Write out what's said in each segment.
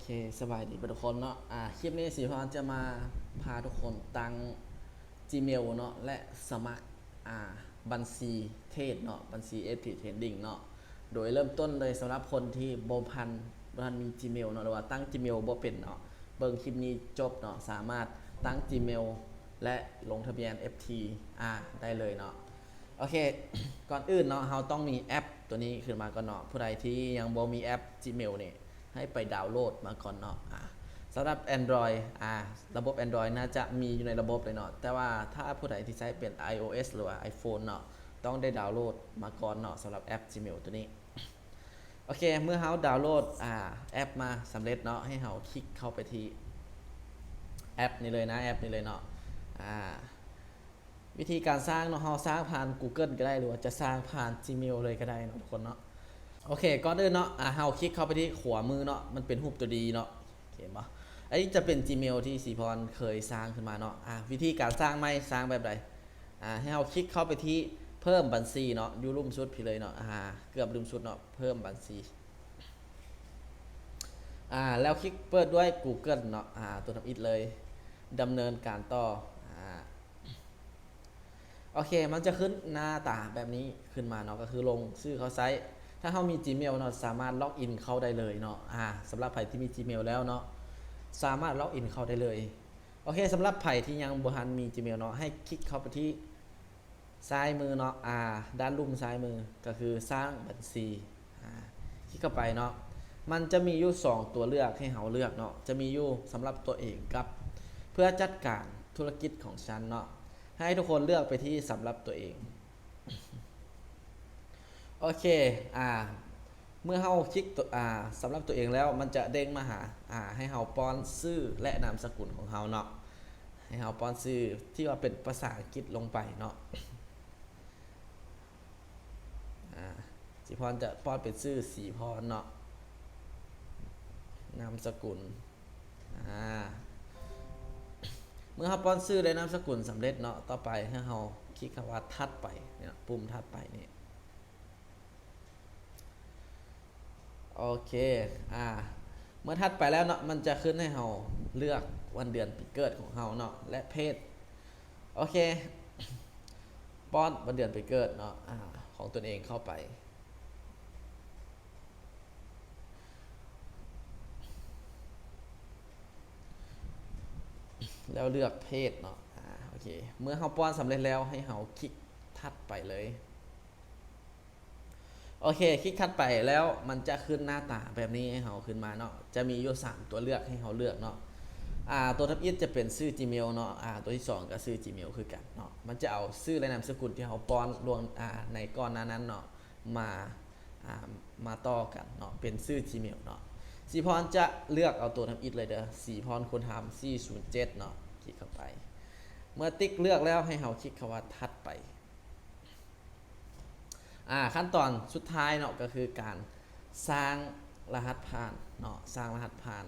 เคสบายดีทุกคนเนาะอ่าคลิปนี้สีพรจะมาพาทุกคนตั้ง Gmail เนาะและสมัครอ่าบัญชีเทศเนาะบัญชี FT Trading เนาะโดยเริ่มต้นเลยสำหรับคนที่บ่พันบ่ันมี Gmail เนาะหรือว่าตั้ง Gmail บ่เป็นเนาะเบิ่งคลิปนี้จบเนาะสามารถตั้ง Gmail และลงทะเบียน FT อ่าได้เลยเนาะโอเค ก่อนอื่นเนาะเราต้องมีแอปตัวนี้ขึ้นมาก่อนเนาะผู้ใดที่ยังบ่มีแอป Gmail เนี่ย ให้ไปดาวน์โหลดมาก่อนเนาะสำหรับ Android อ่าระบบ Android น่าจะมีอยู่ในระบบเลยเนาะแต่ว่าถ้าผู้ใดที่ใช้เป็น iOS หรือว่า iPhone เนาะต้องได้ดาวน์โหลดมาก่อนเนาะสำหรับแอป Gmail ตัวนี้โอเค เมื่อเราดาวน์โหลดอ่าแอปมาสำเร็จเนาะให้เราคลิกเข้าไปที่แอปนี้เลยนะแอปนี้เลยเนาะอ่าวิธีการสร้างเนาะเราสร้างผ่าน Google ก็ได้หรือว่าจะสร้างผ่าน Gmail เลยก็ได้เนาะทุกคนเนาะ โอเคก่อนอื่นเนาะอ่าเราคลิกเข้าไปที่ขวามือเนาะมันเป็นรูปตัวดีเนาะเห็นปะอันนี้จะเป็น Gmail ที่สีพรเคยสร้างขึ้นมาเนาะอ่าวิธีการสร้างไม่สร้างแบบใดอ่าให้เราคลิกเข้าไปที่เพิ่มบัญชีเนาะยูรุ่มสุดพี่เลยเนาะอ่าเกือบรุมสุดเนาะเพิ่มบัญชีอ่าแล้วคลิกเปิดด้วย Google เนาะอ่าตัวทำอิฐเลยดำเนินการต่ออ่าโอเคมันจะขึ้นหน้าตาแบบนี้ขึ้นมาเนาะก็คือลงชื่อเขาไซต์ ถ้าเขามี Gmail เนาะสามารถล็อกอินเข้าได้เลยเนาะอ่าสำหรับใครที่มี Gmail แล้วเนาะสามารถล็อกอินเข้าได้เลยโอเคสำหรับใครที่ยังบ่ทันมี Gmail เนาะให้คลิกเข้าไปที่ซ้ายมือเนาะอ่าด้านลุ่มซ้ายมือก็คือสร้างบัญชีอ่าคลิกเข้าไปเนาะมันจะมีอยู่สองตัวเลือกให้เราเลือกเนาะจะมีอยู่สำหรับตัวเองกับ เพื่อจัดการธุรกิจของฉันเนาะให้ทุกคนเลือกไปที่สำหรับตัวเอง โอเคอ่าเมื่อเฮาคลิกตัวอ่าสำหรับตัวเองแล้วมันจะเด้งมาหาอ่าให้เฮาป้อนชื่อและนามสกุลของเฮาเนาะให้เฮาป้อนชื่อที่ว่าเป็นภาษาอังกฤษลงไปเนาะอ่าสีพรจะป้อนเป็นชื่อสีพรเนาะนามสกุลอ่าเมื่อเราป้อนชื่อและนามสกุลสำเร็จเนาะต่อไปให้เราคลิกคำว่าทัดไปเนี่ยปุ่มทัดไปนี่ โอเค อ่า เมื่อทัดไปแล้วเนาะ มันจะขึ้นให้เราเลือกวันเดือนปีเกิดของเราเนาะ และเพศ โอเค ป้อนวันเดือนปีเกิดเนาะ อ่า ของตนเองเข้าไป แล้วเลือกเพศเนาะ อ่า โอเค เมื่อเราป้อนสำเร็จแล้วให้เราคลิกทัดไปเลย โอเค คลิกทัดไปแล้วมันจะขึ้นหน้าตาแบบนี้ให้เราขึ้นมาเนาะ จะมีอยู่3ตัวเลือกให้เราเลือกเนาะ อ่า ตัวทับอิฐจะเป็นชื่อ Gmail เนาะ อ่า ตัวที่ 2 ก็ชื่อ Gmail คือกันเนาะ มันจะเอาชื่อและนามสกุลที่เราป้อนรวมอ่าในก้อนนั้นเนาะ มา อ่า มาต่อกันเนาะ เป็นชื่อ Gmail เนาะสีพรจะเลือกเอาตัวทำอิฐเลยเด้อสีพรคนทำ407เนาะ คลิกเข้าไป เมื่อติ๊กเลือกแล้วให้เราคลิกคำว่าทัดไป อ่าขั้นตอนสุดท้ายเนาะก็คือการสร้างรหัสผ่านเนาะสร้างรหัสผ่าน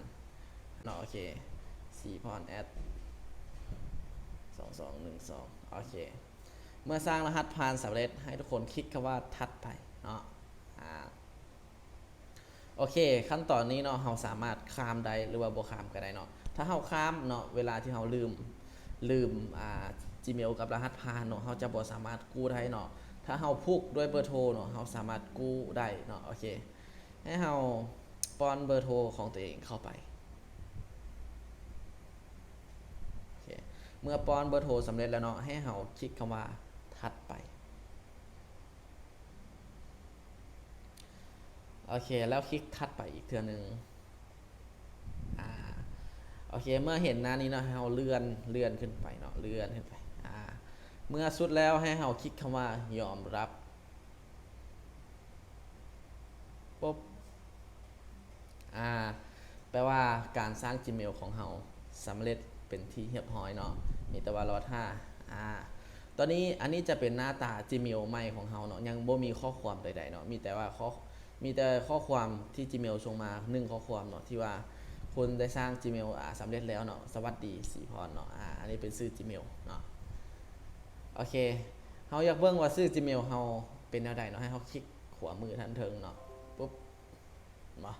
เนาะโอเคสี่พรแอดสองสองหนึ่งสองโอเค เมื่อสร้างรหัสผ่านสำเร็จให้ทุกคนคลิกคำว่าทัดไปเนาะอ่าโอเค ขั้นตอนนี้เนาะเราสามารถข้ามได้หรือว่าบ่ข้ามก็ได้เนาะถ้าเราข้ามเนาะเวลาที่เราลืมลืมอ่า Gmail กับรหัสผ่านเนาะเราจะบ่สามารถกู้ได้เนาะ ถ้าเราพุกด้วยเบอร์โทรเนาะเราสามารถกู้ได้เนาะโอเค ให้เราป้อนเบอร์โทรของตัวเองเข้าไปโอเคเมื่อป้อนเบอร์โทรสำเร็จแล้วเนาะให้เราคลิกคำว่าถัดไปโอเคแล้วคลิกถัดไปอีกเทื่อนึงอ่าโอเคเมื่อเห็นหน้านี้เนาะให้เราเลื่อนเลื่อนขึ้นไปเนาะเลื่อนขึ้นไป เมื่อสุดแล้วให้เราคลิกคำว่ายอมรับปุ๊บอ่า แปลว่าการสร้าง Gmail ของเราสำเร็จเป็นที่เรียบร้อยเนาะมีแต่ว่ารอท่าอ่าตอนนี้อันนี้จะเป็นหน้าตา Gmail ใหม่ของเราเนาะยังบ่มีข้อความใดๆเนาะมีแต่ว่าข้อมีแต่ข้อความที่ Gmail ส่งมาหนึ่งข้อความเนาะที่ว่าคุณได้สร้าง Gmail อ่าสำเร็จแล้วเนาะสวัสดีสีพรเนาะอ่าอันนี้เป็นชื่อ Gmail เนาะ โอเคเฮาอยากเบิ่งว่าชื่อ Gmail เฮาเป็นแนวใดเนาะให้เฮาคลิกขวามือทันเทิงเนาะปุ๊บมา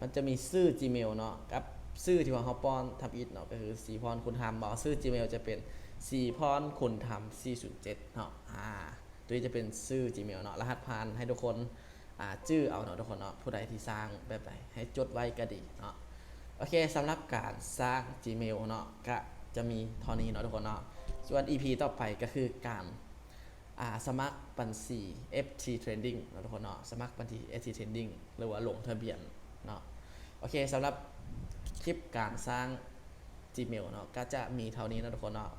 มันจะมีชื่อ Gmail เนาะกับชื่อที่ว่าเขาป้อนทำอิฐเนาะก็คือสีพรคุณธรรมบอกชื่อ Gmail จะเป็นสีพรคุณธรรม407เนาะอ่าตัวนี้จะเป็นชื่อ Gmail เนาะรหัสผ่านให้ทุกคนอ่าชื่อเอาเนาะทุกคนเนาะผู้ใดที่สร้างแบบไหให้จดไว้ก็ดีเนาะโอเคสำหรับการสร้าง Gmail เนาะก็จะมีเท่านี้เนาะทุกคนเนาะ ส่วน EP ต่อไปก็คือการสมัครบัญชี FT Trading นะทุกคนเนาะสมัครบัญชี FT Trading หรือว่าลงทะเบียนเนาะโอเคสำหรับคลิปการสร้าง Gmail เนาะก็จะมีเท่านี้นะทุกคนเนาะ